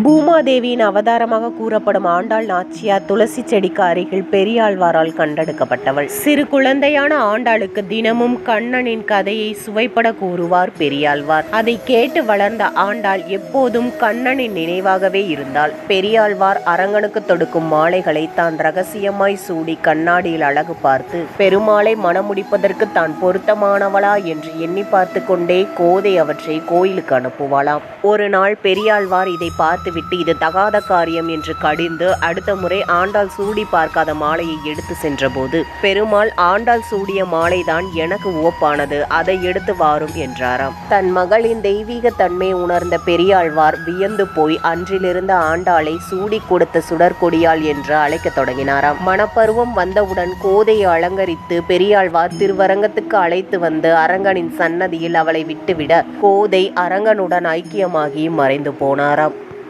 பூமாதேவியின் அவதாரமாக கூறப்படும் ஆண்டாள் நாச்சியார் துளசி செடிக்கு அருகில் பெரியாழ்வாரால் கண்டெடுக்கப்பட்டவள். சிறு குழந்தையான ஆண்டாளுக்கு தினமும் கண்ணனின் கதையை சுவைப்பட கூறுவார் பெரியாழ்வார். அதை கேட்டு வளர்ந்த ஆண்டாள் எப்போதும் கண்ணனின் நினைவாகவே இருந்தாள். பெரியாழ்வார் அரங்கனுக்கு தொடுக்கும் மாலைகளை தான் ரகசியமாய் சூடி கண்ணாடியில் அழகு பார்த்து பெருமாளை மணமுடிப்பதற்கு தான் பொருத்தமானவளா? என்று எண்ணி பார்த்து கொண்டே கோதை அவற்றை கோயிலுக்கு அனுப்புவாளாம். ஒரு நாள் பெரியாழ்வார் இதை பார்த்து பார்த்துவிட்டு இது தகாத காரியம் என்று கடிந்து அடுத்த முறை ஆண்டாள் சூடி பார்க்காத மாலையை எடுத்து சென்றபோது பெருமாள் ஆண்டாள் சூடிய மாலைதான் எனக்கு ஓப்பானது அதை எடுத்து வாரும் என்றாராம். தன் மகளின் தெய்வீக தன்மை உணர்ந்த பெரியாழ்வார் வியந்து போய் அன்றிலிருந்த ஆண்டாளை சூடி கொடுத்த சுடற்கொடியாள் என்று அழைக்கத் தொடங்கினாராம். மணப்பருவம் வந்தவுடன் கோதையை அலங்கரித்து பெரியாழ்வார் திருவரங்கத்துக்கு அழைத்து வந்து அரங்கனின் சன்னதியில் அவளை விட்டுவிட கோதை அரங்கனுடன் ஐக்கியமாகி மறைந்து போனாராம்.